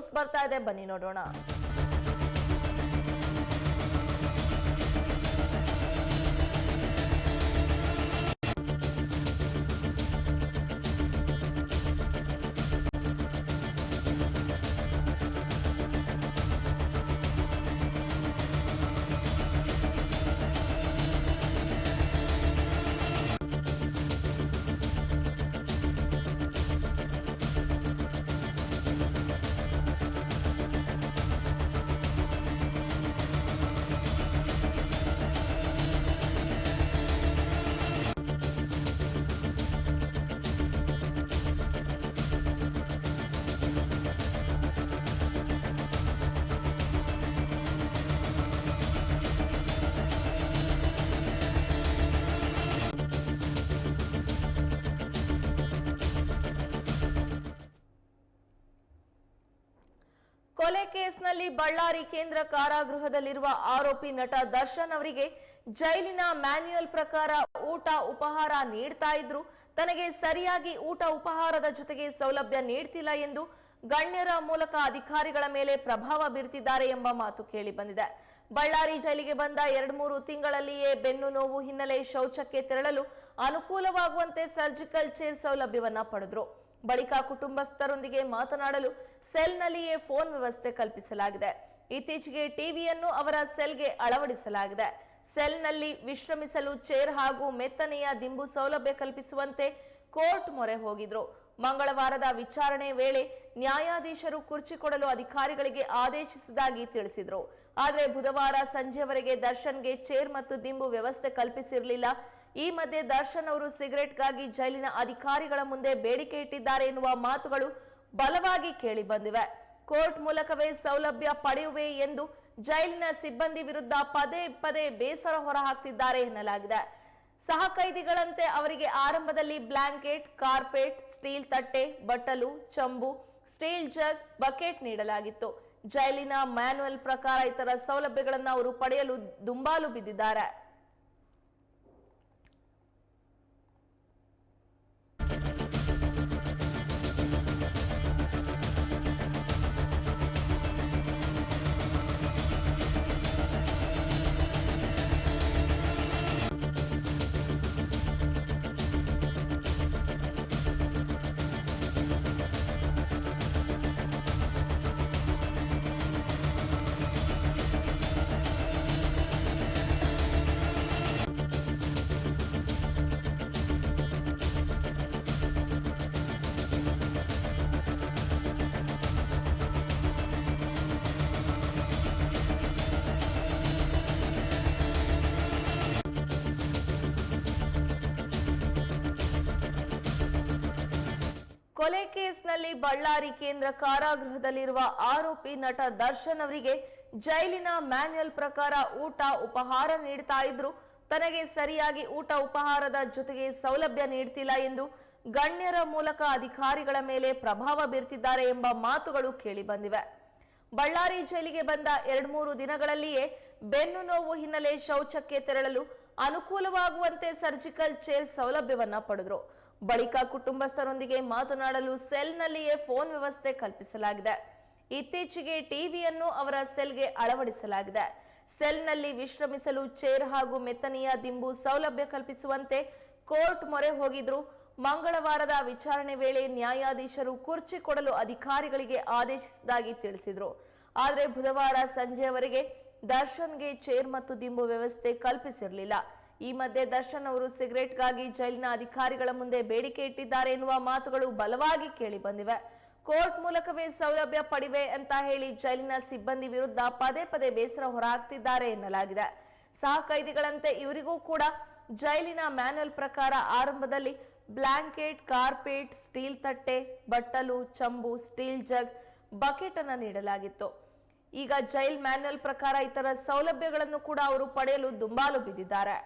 News ಬರ್ತಾ ಇದೆ. ಬನ್ನಿ ನೋಡೋಣ. ಕೊಲೆ ಕೇಸ್ನಲ್ಲಿ ಬಳ್ಳಾರಿ ಕೇಂದ್ರ ಕಾರಾಗೃಹದಲ್ಲಿರುವ ಆರೋಪಿ ನಟ ದರ್ಶನ್ ಅವರಿಗೆ ಜೈಲಿನ ಮ್ಯಾನ್ಯುಯಲ್ ಪ್ರಕಾರ ಊಟ ಉಪಹಾರ ನೀಡ್ತಾ ಇದ್ರು. ತನಗೆ ಸರಿಯಾಗಿ ಊಟ ಉಪಹಾರದ ಜೊತೆಗೆ ಸೌಲಭ್ಯ ನೀಡ್ತಿಲ್ಲ ಎಂದು ಗಣ್ಯರ ಮೂಲಕ ಅಧಿಕಾರಿಗಳ ಮೇಲೆ ಪ್ರಭಾವ ಬೀರ್ತಿದ್ದಾರೆ ಎಂಬ ಮಾತು ಕೇಳಿ ಬಂದಿದೆ. ಬಳ್ಳಾರಿ ಜೈಲಿಗೆ ಬಂದ ಎರಡು ಮೂರು ತಿಂಗಳಲ್ಲಿಯೇ ಬೆನ್ನು ನೋವು ಹಿನ್ನೆಲೆ ಶೌಚಕ್ಕೆ ತೆರಳಲು ಅನುಕೂಲವಾಗುವಂತೆ ಸರ್ಜಿಕಲ್ ಚೇರ್ ಸೌಲಭ್ಯವನ್ನ ಪಡೆದ್ರು. ಬಳಿಕ ಕುಟುಂಬಸ್ಥರೊಂದಿಗೆ ಮಾತನಾಡಲು ಸೆಲ್ನಲ್ಲಿಯೇ ಫೋನ್ ವ್ಯವಸ್ಥೆ ಕಲ್ಪಿಸಲಾಗಿದೆ. ಇತ್ತೀಚೆಗೆ ಟಿವಿಯನ್ನು ಅವರ ಸೆಲ್ಗೆ ಅಳವಡಿಸಲಾಗಿದೆ. ಸೆಲ್ನಲ್ಲಿ ವಿಶ್ರಮಿಸಲು ಚೇರ್ ಹಾಗೂ ಮೆತ್ತನೆಯ ದಿಂಬು ಸೌಲಭ್ಯ ಕಲ್ಪಿಸುವಂತೆ ಕೋರ್ಟ್ ಮೊರೆ ಹೋಗಿದ್ರು. ಮಂಗಳವಾರದ ವಿಚಾರಣೆ ವೇಳೆ ನ್ಯಾಯಾಧೀಶರು ಕುರ್ಚಿ ಕೊಡಲು ಅಧಿಕಾರಿಗಳಿಗೆ ಆದೇಶಿಸುವುದಾಗಿ ತಿಳಿಸಿದ್ರು. ಆದರೆ ಬುಧವಾರ ಸಂಜೆವರೆಗೆ ದರ್ಶನ್ಗೆ ಚೇರ್ ಮತ್ತು ದಿಂಬು ವ್ಯವಸ್ಥೆ ಕಲ್ಪಿಸಿರಲಿಲ್ಲ. ಈ ಮಧ್ಯೆ ದರ್ಶನ್ ಅವರು ಸಿಗರೆಟ್ಗಾಗಿ ಜೈಲಿನ ಅಧಿಕಾರಿಗಳ ಮುಂದೆ ಬೇಡಿಕೆ ಇಟ್ಟಿದ್ದಾರೆ ಎನ್ನುವ ಮಾತುಗಳು ಬಲವಾಗಿ ಕೇಳಿ ಬಂದಿವೆ. ಕೋರ್ಟ್ ಮೂಲಕವೇ ಸೌಲಭ್ಯ ಪಡೆಯುವೆ ಎಂದು ಜೈಲಿನ ಸಿಬ್ಬಂದಿ ವಿರುದ್ಧ ಪದೇ ಪದೇ ಬೇಸರ ಹೊರಹಾಕ್ತಿದ್ದಾರೆ ಎನ್ನಲಾಗಿದೆ. ಸಹ ಕೈದಿಗಳಂತೆ ಅವರಿಗೆ ಆರಂಭದಲ್ಲಿ ಬ್ಲಾಂಕೆಟ್, ಕಾರ್ಪೆಟ್, ಸ್ಟೀಲ್ ತಟ್ಟೆ, ಬಟ್ಟಲು, ಚಂಬು, ಸ್ಟೀಲ್ ಜಗ್, ಬಕೆಟ್ ನೀಡಲಾಗಿತ್ತು. ಜೈಲಿನ ಮ್ಯಾನುವಲ್ ಪ್ರಕಾರ ಇತರ ಸೌಲಭ್ಯಗಳನ್ನು ಅವರು ಪಡೆಯಲು ದುಂಬಾಲು ಬಿದ್ದಿದ್ದಾರೆ. ಕೊಲೆ ಕೇಸ್ನಲ್ಲಿ ಬಳ್ಳಾರಿ ಕೇಂದ್ರ ಕಾರಾಗೃಹದಲ್ಲಿರುವ ಆರೋಪಿ ನಟ ದರ್ಶನ್ ಅವರಿಗೆ ಜೈಲಿನ ಮ್ಯಾನ್ಯಲ್ ಪ್ರಕಾರ ಊಟ ಉಪಹಾರ ನೀಡ್ತಾ ಇದ್ರು. ತನಗೆ ಸರಿಯಾಗಿ ಊಟ ಉಪಹಾರದ ಜೊತೆಗೆ ಸೌಲಭ್ಯ ನೀಡ್ತಿಲ್ಲ ಎಂದು ಗಣ್ಯರ ಮೂಲಕ ಅಧಿಕಾರಿಗಳ ಮೇಲೆ ಪ್ರಭಾವ ಬೀರ್ತಿದ್ದಾರೆ ಎಂಬ ಮಾತುಗಳು ಕೇಳಿ ಬಂದಿವೆ. ಬಳ್ಳಾರಿ ಜೈಲಿಗೆ ಬಂದ ಎರಡ್ ಮೂರು ದಿನಗಳಲ್ಲಿಯೇ ಬೆನ್ನು ನೋವು ಹಿನ್ನೆಲೆ ಶೌಚಕ್ಕೆ ತೆರಳಲು ಅನುಕೂಲವಾಗುವಂತೆ ಸರ್ಜಿಕಲ್ ಚೇರ್ ಸೌಲಭ್ಯವನ್ನ ಪಡೆದ್ರು. ಬಳಿಕ ಕುಟುಂಬಸ್ಥರೊಂದಿಗೆ ಮಾತನಾಡಲು ಸೆಲ್ನಲ್ಲಿಯೇ ಫೋನ್ ವ್ಯವಸ್ಥೆ ಕಲ್ಪಿಸಲಾಗಿದೆ. ಇತ್ತೀಚೆಗೆ ಟಿವಿಯನ್ನು ಅವರ ಸೆಲ್ಗೆ ಅಳವಡಿಸಲಾಗಿದೆ. ಸೆಲ್ನಲ್ಲಿ ವಿಶ್ರಮಿಸಲು ಚೇರ್ ಹಾಗೂ ಮೆತ್ತನೆಯ ದಿಂಬು ಸೌಲಭ್ಯ ಕಲ್ಪಿಸುವಂತೆ ಕೋರ್ಟ್ ಮೊರೆ ಹೋಗಿದ್ರು. ಮಂಗಳವಾರದ ವಿಚಾರಣೆ ವೇಳೆ ನ್ಯಾಯಾಧೀಶರು ಕುರ್ಚಿ ಕೊಡಲು ಅಧಿಕಾರಿಗಳಿಗೆ ಆದೇಶಿಸಿದಾಗಿ ತಿಳಿಸಿದ್ರು. ಆದರೆ ಬುಧವಾರ ಸಂಜೆಯವರೆಗೆ ದರ್ಶನ್ಗೆ ಚೇರ್ ಮತ್ತು ದಿಂಬು ವ್ಯವಸ್ಥೆ ಕಲ್ಪಿಸಿರಲಿಲ್ಲ. ಈ ಮಧ್ಯೆ ದರ್ಶನ್ ಅವರು ಸಿಗರೇಟ್ಗಾಗಿ ಜೈಲಿನ ಅಧಿಕಾರಿಗಳ ಮುಂದೆ ಬೇಡಿಕೆ ಇಟ್ಟಿದ್ದಾರೆ ಎನ್ನುವ ಮಾತುಗಳು ಬಲವಾಗಿ ಕೇಳಿ ಬಂದಿವೆ. ಕೋರ್ಟ್ ಮೂಲಕವೇ ಸೌಲಭ್ಯ ಪಡಿವೆ ಅಂತ ಹೇಳಿ ಜೈಲಿನ ಸಿಬ್ಬಂದಿ ವಿರುದ್ಧ ಪದೇ ಪದೇ ಬೇಸರ ಹೊರಹಾಕ್ತಿದ್ದಾರೆ ಎನ್ನಲಾಗಿದೆ. ಸಹ ಕೈದಿಗಳಂತೆ ಇವರಿಗೂ ಕೂಡ ಜೈಲಿನ ಮ್ಯಾನ್ಯಲ್ ಪ್ರಕಾರ ಆರಂಭದಲ್ಲಿ ಬ್ಲಾಂಕೆಟ್, ಕಾರ್ಪೆಟ್, ಸ್ಟೀಲ್ ತಟ್ಟೆ, ಬಟ್ಟಲು, ಚಂಬು, ಸ್ಟೀಲ್ ಜಗ್, ಬಕೆಟ್ ಅನ್ನು ನೀಡಲಾಗಿತ್ತು. ಈಗ ಜೈಲ್ ಮ್ಯಾನ್ಯಲ್ ಪ್ರಕಾರ ಇತರ ಸೌಲಭ್ಯಗಳನ್ನು ಕೂಡ ಅವರು ಪಡೆಯಲು ದುಂಬಾಲು ಬಿದ್ದಿದ್ದಾರೆ.